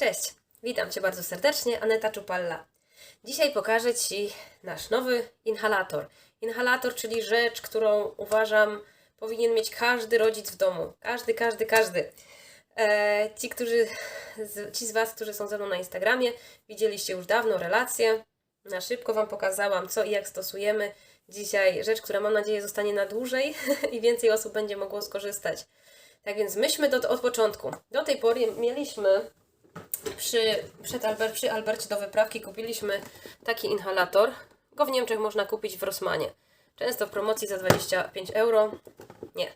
Cześć, witam Cię bardzo serdecznie, Aneta Czupalla. Dzisiaj pokażę Ci nasz nowy inhalator. Inhalator, czyli rzecz, którą uważam powinien mieć każdy rodzic w domu. Każdy, każdy, każdy. E, ci, którzy, ci z Was, którzy są ze mną na Instagramie, widzieliście już dawno relacje. Na szybko Wam pokazałam, co i jak stosujemy. Dzisiaj rzecz, która mam nadzieję zostanie na dłużej i więcej osób będzie mogło skorzystać. Tak więc myśmy do, od początku. Do tej pory mieliśmy przy, przed Albert, przy Albercie do wyprawki kupiliśmy taki inhalator. Go w Niemczech można kupić w Rossmanie. Często w promocji za 25 euro. Nie,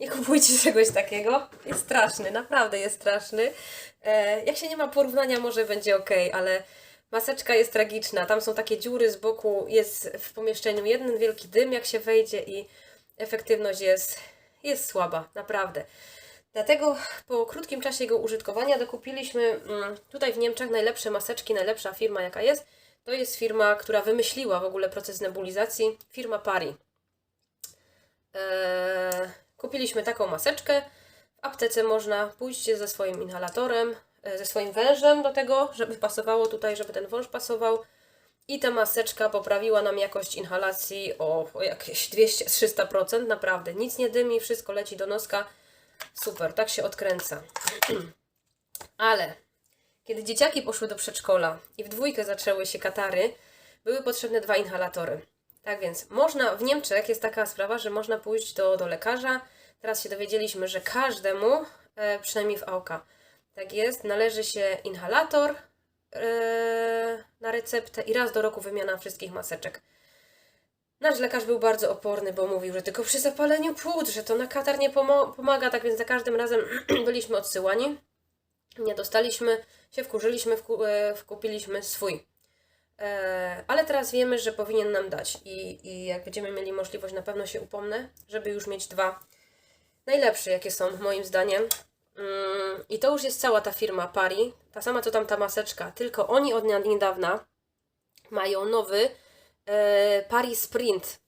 nie kupujcie czegoś takiego. Jest straszny, naprawdę jest straszny. E, jak się nie ma porównania, może będzie ok, ale maseczka jest tragiczna. Tam są takie dziury z boku, jest w pomieszczeniu jeden wielki dym, jak się wejdzie, i efektywność jest, jest słaba, naprawdę. Dlatego po krótkim czasie jego użytkowania dokupiliśmy mm, tutaj w Niemczech najlepsze maseczki, najlepsza firma jaka jest. To jest firma, która wymyśliła w ogóle proces nebulizacji, firma Pari. Eee, kupiliśmy taką maseczkę. W aptece można pójść ze swoim inhalatorem, e, ze swoim wężem do tego, żeby pasowało tutaj, żeby ten wąż pasował. I ta maseczka poprawiła nam jakość inhalacji o, jakieś 200-300%. Naprawdę, nic nie dymi, wszystko leci do noska. Super, tak się odkręca. Ale kiedy dzieciaki poszły do przedszkola i w dwójkę zaczęły się katary, były potrzebne dwa inhalatory. Tak więc można, w Niemczech jest taka sprawa, że można pójść do, do lekarza. Teraz się dowiedzieliśmy, że każdemu, e, przynajmniej w AOK, tak jest, należy się inhalator e, na receptę i raz do roku wymiana wszystkich maseczek. Nasz lekarz był bardzo oporny, bo mówił, że tylko przy zapaleniu płuc, że to na katar nie pomaga, tak więc za każdym razem byliśmy odsyłani. Nie dostaliśmy, się wkurzyliśmy, wku- e, wkupiliśmy swój. E, ale teraz wiemy, że powinien nam dać I, i jak będziemy mieli możliwość, na pewno się upomnę, żeby już mieć dwa najlepsze, jakie są moim zdaniem. Mm, I to już jest cała ta firma Pari, ta sama co tam ta maseczka, tylko oni od niedawna mają nowy e, Pari Sprint.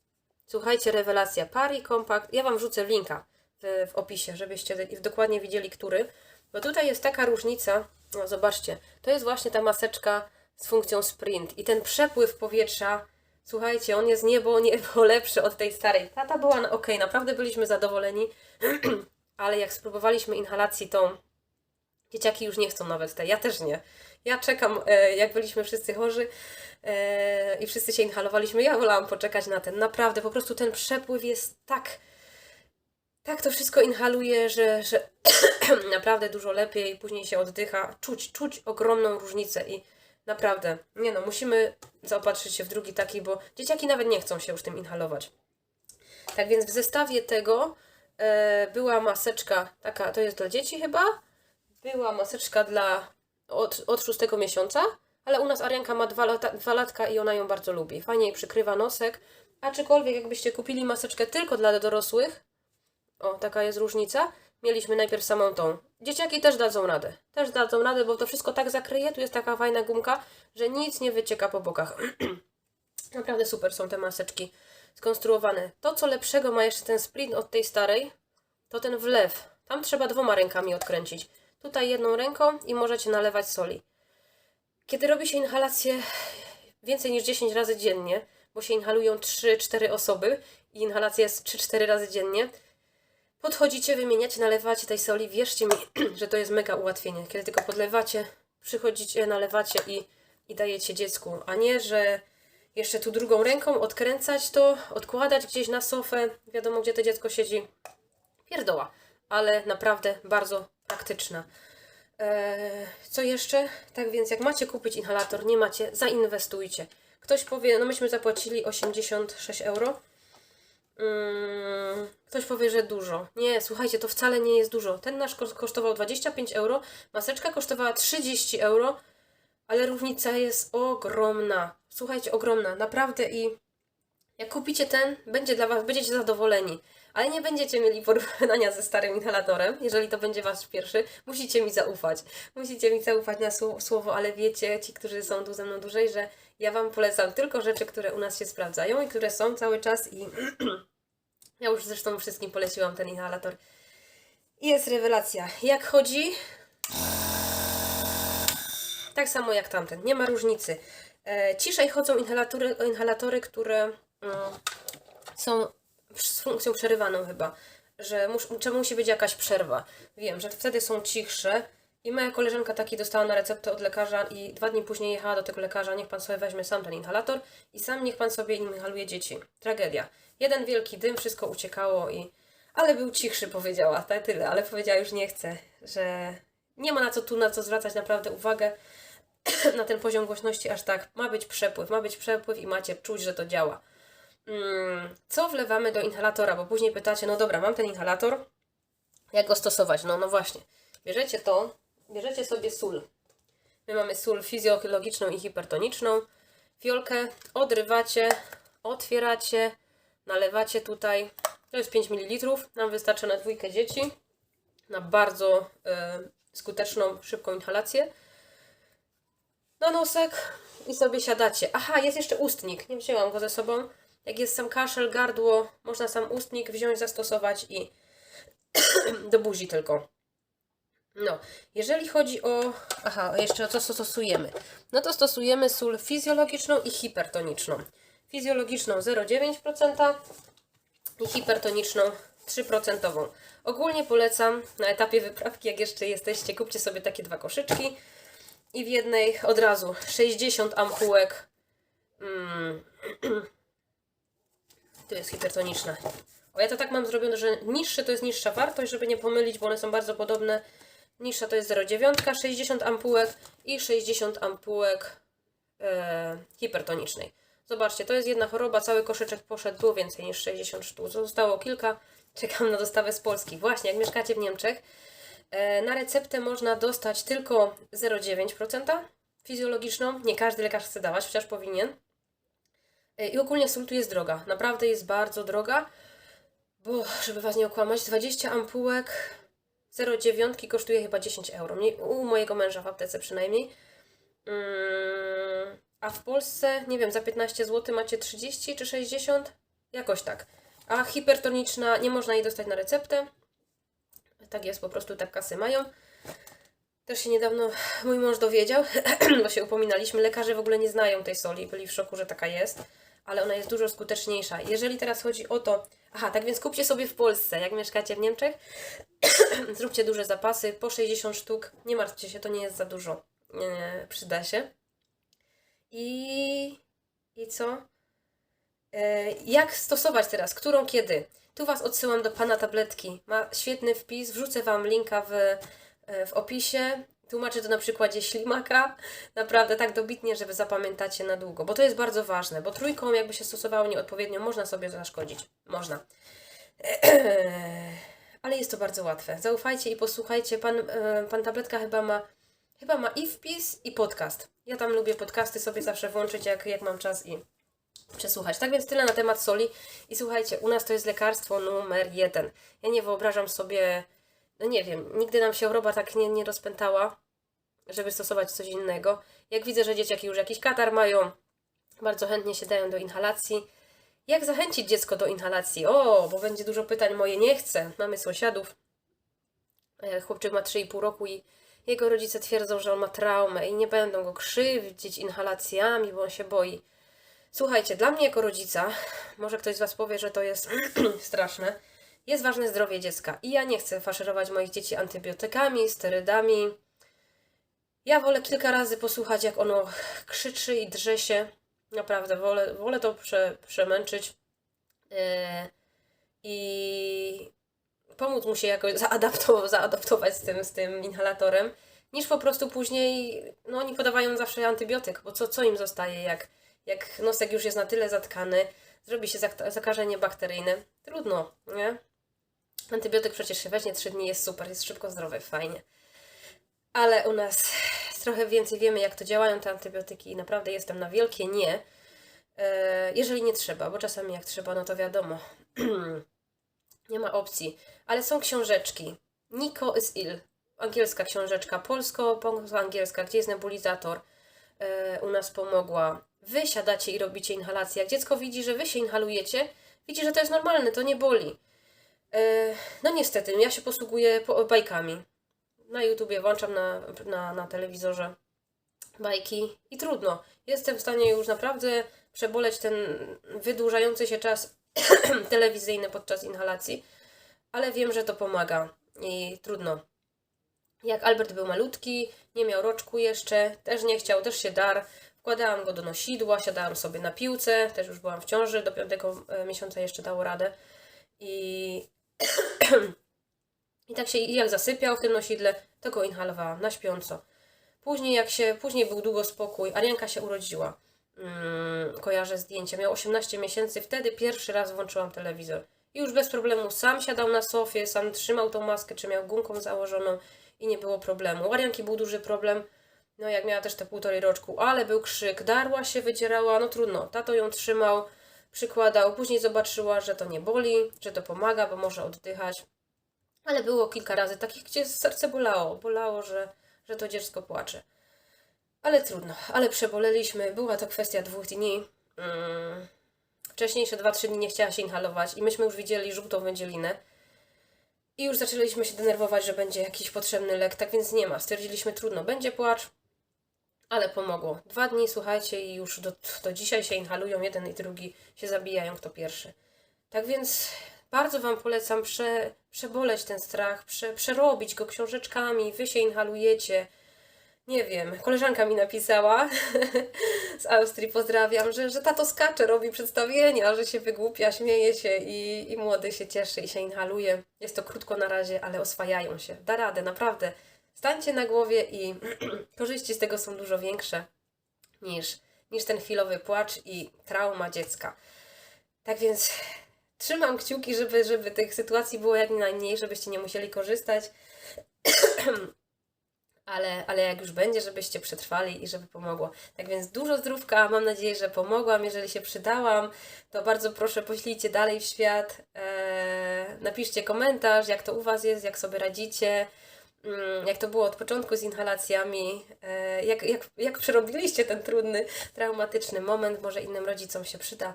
Słuchajcie, rewelacja. Pari Compact. Ja Wam wrzucę linka w, w opisie, żebyście dokładnie widzieli, który. Bo tutaj jest taka różnica. No, zobaczcie. To jest właśnie ta maseczka z funkcją Sprint. I ten przepływ powietrza, słuchajcie, on jest niebo, niebo lepszy od tej starej. Ta, ta była ok, naprawdę byliśmy zadowoleni. Ale jak spróbowaliśmy inhalacji tą, dzieciaki już nie chcą nawet tej. Ja też nie. Ja czekam, e, jak byliśmy wszyscy chorzy e, i wszyscy się inhalowaliśmy, ja wolałam poczekać na ten. Naprawdę, po prostu ten przepływ jest tak, tak to wszystko inhaluje, że, że naprawdę dużo lepiej, później się oddycha. Czuć, czuć ogromną różnicę i naprawdę, nie no, musimy zaopatrzyć się w drugi taki, bo dzieciaki nawet nie chcą się już tym inhalować. Tak więc w zestawie tego e, była maseczka, taka, to jest dla dzieci chyba, była maseczka dla od, od szóstego miesiąca, ale u nas Arianka ma dwa, lata, dwa latka i ona ją bardzo lubi. Fajnie jej przykrywa nosek, aczkolwiek jakbyście kupili maseczkę tylko dla dorosłych, o, taka jest różnica, mieliśmy najpierw samą tą. Dzieciaki też dadzą radę, też dadzą radę, bo to wszystko tak zakryje, tu jest taka fajna gumka, że nic nie wycieka po bokach. Naprawdę super są te maseczki skonstruowane. To, co lepszego ma jeszcze ten sprint od tej starej, to ten wlew. Tam trzeba dwoma rękami odkręcić. Tutaj jedną ręką i możecie nalewać soli. Kiedy robi się inhalację więcej niż 10 razy dziennie, bo się inhalują 3-4 osoby i inhalacja jest 3-4 razy dziennie, podchodzicie, wymieniacie, nalewacie tej soli. Wierzcie mi, że to jest mega ułatwienie. Kiedy tylko podlewacie, przychodzicie, nalewacie i, i dajecie dziecku, a nie, że jeszcze tu drugą ręką odkręcać to, odkładać gdzieś na sofę, wiadomo gdzie to dziecko siedzi. Pierdoła, ale naprawdę bardzo praktyczna. Eee, co jeszcze? Tak więc, jak macie kupić inhalator, nie macie, zainwestujcie. Ktoś powie, no myśmy zapłacili 86 euro. Mm, ktoś powie, że dużo. Nie, słuchajcie, to wcale nie jest dużo. Ten nasz kos- kosztował 25 euro, maseczka kosztowała 30 euro, ale różnica jest ogromna. Słuchajcie, ogromna, naprawdę i jak kupicie ten, będzie dla Was, będziecie zadowoleni. Ale nie będziecie mieli porównania ze starym inhalatorem, jeżeli to będzie Wasz pierwszy. Musicie mi zaufać. Musicie mi zaufać na słowo, ale wiecie, ci, którzy są tu ze mną dłużej, że ja Wam polecam tylko rzeczy, które u nas się sprawdzają i które są cały czas i ja już zresztą wszystkim poleciłam ten inhalator. I jest rewelacja. Jak chodzi? Tak samo jak tamten, nie ma różnicy. E, ciszej chodzą inhalatory, inhalatory które mm, są z funkcją przerywaną chyba, że mus, czy musi być jakaś przerwa. Wiem, że wtedy są cichsze i moja koleżanka taki dostała na receptę od lekarza i dwa dni później jechała do tego lekarza, niech pan sobie weźmie sam ten inhalator i sam niech pan sobie inhaluje dzieci. Tragedia. Jeden wielki dym, wszystko uciekało i... Ale był cichszy, powiedziała, tyle, ale powiedziała już nie chce, że nie ma na co tu, na co zwracać naprawdę uwagę na ten poziom głośności aż tak. Ma być przepływ, ma być przepływ i macie czuć, że to działa. Mm, co wlewamy do inhalatora? Bo później pytacie, no dobra, mam ten inhalator, jak go stosować? No, no właśnie. Bierzecie to, bierzecie sobie sól. My mamy sól fizjologiczną i hipertoniczną. Fiolkę odrywacie, otwieracie, nalewacie tutaj. To jest 5 ml. Nam wystarczy na dwójkę dzieci. Na bardzo y, skuteczną, szybką inhalację. Na nosek i sobie siadacie. Aha, jest jeszcze ustnik. Nie wzięłam go ze sobą. Jak jest sam kaszel, gardło, można sam ustnik wziąć, zastosować i do buzi tylko. No, jeżeli chodzi o. Aha, jeszcze o co stosujemy. No to stosujemy sól fizjologiczną i hipertoniczną. Fizjologiczną 0,9% i hipertoniczną 3%. Ogólnie polecam na etapie wyprawki, jak jeszcze jesteście, kupcie sobie takie dwa koszyczki i w jednej od razu 60 ampułek. Mm, tu jest hipertoniczna. O, ja to tak mam zrobione, że niższe to jest niższa wartość, żeby nie pomylić, bo one są bardzo podobne. Niższa to jest 0,9, 60 ampułek i 60 ampułek e, hipertonicznej. Zobaczcie, to jest jedna choroba, cały koszyczek poszedł, było więcej niż 60 sztuk. Zostało kilka, czekam na dostawę z Polski. Właśnie, jak mieszkacie w Niemczech, e, na receptę można dostać tylko 0,9% fizjologiczną. Nie każdy lekarz chce dawać, chociaż powinien. I ogólnie sól tu jest droga, naprawdę jest bardzo droga, bo żeby Was nie okłamać, 20 ampułek 0,9 kosztuje chyba 10 euro. U mojego męża w aptece przynajmniej. Mm, a w Polsce, nie wiem, za 15 zł macie 30 czy 60? Jakoś tak. A hipertoniczna nie można jej dostać na receptę. Tak jest, po prostu tak kasy mają. Też się niedawno mój mąż dowiedział, bo się upominaliśmy. Lekarze w ogóle nie znają tej soli, byli w szoku, że taka jest, ale ona jest dużo skuteczniejsza. Jeżeli teraz chodzi o to, aha, tak więc kupcie sobie w Polsce, jak mieszkacie w Niemczech, zróbcie duże zapasy, po 60 sztuk, nie martwcie się, to nie jest za dużo, nie, przyda się. I, i co? E, jak stosować teraz? Którą kiedy? Tu Was odsyłam do Pana tabletki. Ma świetny wpis, wrzucę Wam linka w, e, w opisie. Tłumaczę to na przykładzie ślimaka. Naprawdę tak dobitnie, żeby zapamiętacie na długo. Bo to jest bardzo ważne, bo trójką jakby się stosowało nieodpowiednio, można sobie zaszkodzić. Można. Ale jest to bardzo łatwe. Zaufajcie i posłuchajcie. Pan, e, pan tabletka chyba ma Chyba ma i wpis, i podcast. Ja tam lubię podcasty sobie zawsze włączyć, jak, jak mam czas i przesłuchać. Tak więc tyle na temat soli. I słuchajcie, u nas to jest lekarstwo numer jeden. Ja nie wyobrażam sobie, no nie wiem, nigdy nam się choroba tak nie, nie rozpętała, żeby stosować coś innego. Jak widzę, że dzieciaki już jakiś katar mają, bardzo chętnie się dają do inhalacji. Jak zachęcić dziecko do inhalacji? O, bo będzie dużo pytań, moje nie chcę. Mamy sąsiadów. E, chłopczyk ma 3,5 roku i jego rodzice twierdzą, że on ma traumę i nie będą go krzywdzić inhalacjami, bo on się boi. Słuchajcie, dla mnie jako rodzica, może ktoś z Was powie, że to jest straszne, jest ważne zdrowie dziecka. I ja nie chcę faszerować moich dzieci antybiotykami, sterydami. Ja wolę kilka razy posłuchać, jak ono krzyczy i drze się. Naprawdę, wolę, wolę to prze, przemęczyć. Yy, I pomóc mu się jakoś zaadaptować, zaadaptować z, tym, z tym inhalatorem, niż po prostu później, no oni podawają zawsze antybiotyk, bo co, co im zostaje, jak, jak nosek już jest na tyle zatkany, zrobi się zakażenie bakteryjne, trudno, nie? Antybiotyk przecież się weźmie 3 dni, jest super, jest szybko zdrowy, fajnie. Ale u nas trochę więcej wiemy, jak to działają te antybiotyki i naprawdę jestem na wielkie nie. E, jeżeli nie trzeba, bo czasami jak trzeba, no to wiadomo. nie ma opcji ale są książeczki. Nico is ill. Angielska książeczka, polsko-angielska, gdzie jest nebulizator. Yy, u nas pomogła. Wy siadacie i robicie inhalację. Jak dziecko widzi, że wy się inhalujecie, widzi, że to jest normalne, to nie boli. Yy, no niestety, ja się posługuję bajkami. Na YouTubie włączam na, na, na telewizorze. bajki i trudno. Jestem w stanie już naprawdę przeboleć ten wydłużający się czas telewizyjny podczas inhalacji, ale wiem, że to pomaga i trudno. Jak Albert był malutki, nie miał roczku jeszcze, też nie chciał, też się dar. Wkładałam go do nosidła, siadałam sobie na piłce, też już byłam w ciąży, do piątego e, miesiąca jeszcze dało radę. I, I tak się, jak zasypiał w tym nosidle, to go na śpiąco. Później jak się, później był długo spokój, Arianka się urodziła. Mm, kojarzę zdjęcie, miał 18 miesięcy, wtedy pierwszy raz włączyłam telewizor. I już bez problemu sam siadał na sofie, sam trzymał tą maskę, czy miał gumką założoną i nie było problemu. U Arianki był duży problem, no jak miała też te półtorej roczku, ale był krzyk, darła się, wydzierała, no trudno. Tato ją trzymał, przykładał, później zobaczyła, że to nie boli, że to pomaga, bo może oddychać. Ale było kilka razy takich, gdzie serce bolało, bolało, że, że to dziecko płacze. Ale trudno, ale przeboleliśmy, była to kwestia dwóch dni. Mm. Wcześniejsze 2-3 dni nie chciała się inhalować i myśmy już widzieli żółtą wędzielinę. I już zaczęliśmy się denerwować, że będzie jakiś potrzebny lek, tak więc nie ma. Stwierdziliśmy, trudno, będzie płacz, ale pomogło. Dwa dni, słuchajcie, i już do, do dzisiaj się inhalują, jeden i drugi się zabijają, kto pierwszy. Tak więc bardzo Wam polecam prze, przeboleć ten strach, prze, przerobić go książeczkami, Wy się inhalujecie. Nie wiem, koleżanka mi napisała z Austrii, pozdrawiam, że, że tato skacze, robi przedstawienia, że się wygłupia, śmieje się i, i młody się cieszy i się inhaluje. Jest to krótko na razie, ale oswajają się. Da radę, naprawdę. Stańcie na głowie i korzyści z tego są dużo większe niż, niż ten chwilowy płacz i trauma dziecka. Tak więc trzymam kciuki, żeby, żeby tych sytuacji było jak najmniej, żebyście nie musieli korzystać. ale, ale jak już będzie, żebyście przetrwali i żeby pomogło. Tak więc dużo zdrówka, mam nadzieję, że pomogłam. Jeżeli się przydałam, to bardzo proszę poślijcie dalej w świat. Eee, napiszcie komentarz, jak to u Was jest, jak sobie radzicie, jak to było od początku z inhalacjami, eee, jak, jak, jak przerobiliście ten trudny, traumatyczny moment, może innym rodzicom się przyda.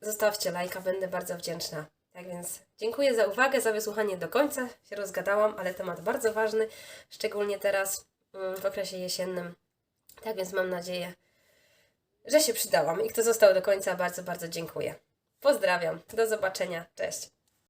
Zostawcie lajka, będę bardzo wdzięczna. Tak więc dziękuję za uwagę, za wysłuchanie do końca. Się rozgadałam, ale temat bardzo ważny, szczególnie teraz mm, w okresie jesiennym. Tak więc mam nadzieję, że się przydałam. I kto został do końca, bardzo, bardzo dziękuję. Pozdrawiam. Do zobaczenia. Cześć.